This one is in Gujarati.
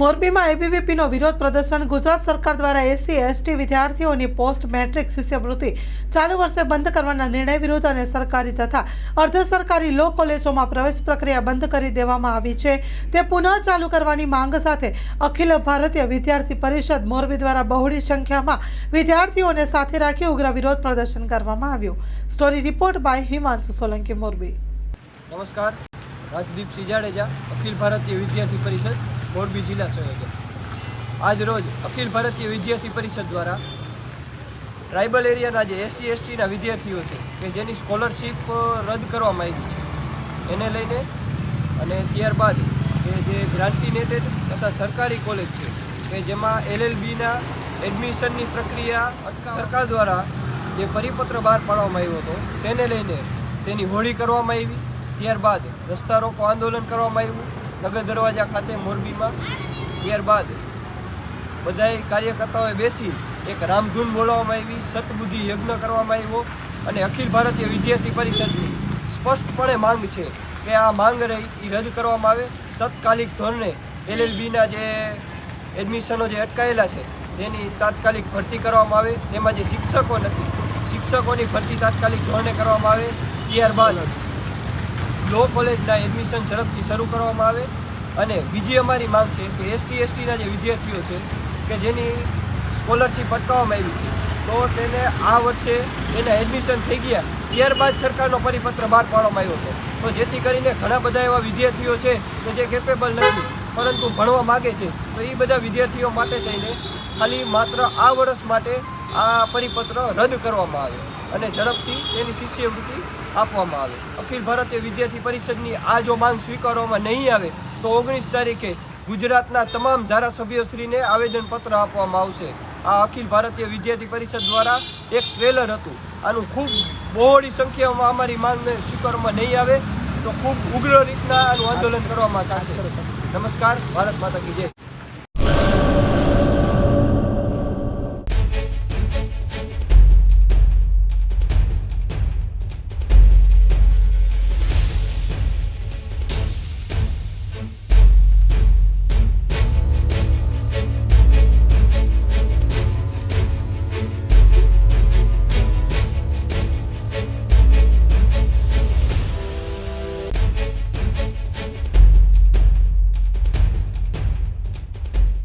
મોરબીમાં એબીવીપીનો વિરોધ પ્રદર્શન ગુજરાત સરકાર દ્વારા એસસી એસટી વિદ્યાર્થીઓની પોસ્ટ મેટ્રિક શિષ્યવૃત્તિ ચાલુ વર્ષે બંધ કરવાના નિર્ણય વિરુદ્ધ અને સરકારી તથા અર્ધ સરકારી લો કોલેજોમાં પ્રવેશ પ્રક્રિયા બંધ કરી દેવામાં આવી છે. તે પુનઃ ચાલુ કરવાની માંગ સાથે અખિલ ભારતીય વિદ્યાર્થી પરિષદ મોરબી દ્વારા બહોળી સંખ્યામાં વિદ્યાર્થીઓને સાથે રાખી ઉગ્ર વિરોધ પ્રદર્શન કરવામાં આવ્યું. Story report by Himanshu Solanki, Morbi. નમસ્કાર. રાજદીપસિંહ જાડેજા અખિલ ભારતીય વિદ્યાર્થી પરિષદ. મોરબી જિલ્લા સંયોજક આજ રોજ અખિલ ભારતીય વિદ્યાર્થી પરિષદ દ્વારા ટ્રાઇબલ એરિયાના જે એસસી, એસટીના વિદ્યાર્થીઓ છે કે જેની સ્કોલરશીપ રદ કરવામાં આવી છે. એને લઈને અને ત્યારબાદ કે જે ગ્રાન્ટીનેટેડ તથા સરકારી કોલેજ છે કે જેમાં એલએલબીના એડમિશનની પ્રક્રિયા સરકાર દ્વારા જે પરિપત્ર બહાર પાડવામાં આવ્યો હતો તેને લઈને તેની હોળી કરવામાં આવી. ત્યારબાદ રસ્તા રોકો આંદોલન કરવામાં આવ્યું. નગર દરવાજા ખાતે મોરબીમાં. ત્યારબાદ બધાય કાર્યકર્તાઓએ બેસી એક રામધૂન બોલાવવામાં આવી, સતબુદ્ધિ યજ્ઞ કરવામાં આવ્યો અને અખિલ ભારતીય વિદ્યાર્થી પરિષદની સ્પષ્ટપણે માંગ છે કે આ માંગ રહી એ રદ કરવામાં આવે. તત્કાલિક ધોરણે એલએલબીના જે એડમિશનો જે અટકાયેલા છે, તેની તાત્કાલિક ભરતી કરવામાં આવે. તેમાં જે શિક્ષકો નથી, શિક્ષકોની ભરતી તાત્કાલિક ધોરણે કરવામાં આવે. ત્યારબાદ લો કોલેજના એડમિશન ઝડપથી શરૂ કરવામાં આવે અને બીજી અમારી માંગ છે કે એસટી એસટીના જે વિદ્યાર્થીઓ છે કે જેની સ્કોલરશીપ અટકાવવામાં આવી છે, તો તેને આ વર્ષે એના એડમિશન થઈ ગયા, ત્યારબાદ સરકારનો પરિપત્ર બહાર પાડવામાં આવ્યો હતો. તો જેથી કરીને ઘણા બધા એવા વિદ્યાર્થીઓ છે કે જે કેપેબલ નથી, પરંતુ ભણવા માગે છે, તો એ બધા વિદ્યાર્થીઓ માટે થઈને ખાલી માત્ર આ વર્ષ માટે આ પરિપત્ર રદ કરવામાં આવે અને ઝડપથી તેની શિષ્યવૃત્તિ આપવામાં આવે. અખિલ ભારતીય વિદ્યાર્થી પરિષદની આ જો માંગ સ્વીકારવામાં નહીં આવે, તો ઓગણીસ તારીખે ગુજરાતના તમામ ધારાસભ્યશ્રીને આવેદનપત્ર આપવામાં આવશે. આ અખિલ ભારતીય વિદ્યાર્થી પરિષદ દ્વારા એક ટ્રેલર હતું. આનું ખૂબ બહોળી સંખ્યામાં અમારી માંગને સ્વીકારવામાં નહીં આવે, તો ખૂબ ઉગ્ર રીતના આનું આંદોલન કરવામાં થશે. નમસ્કાર, ભારત માતા કી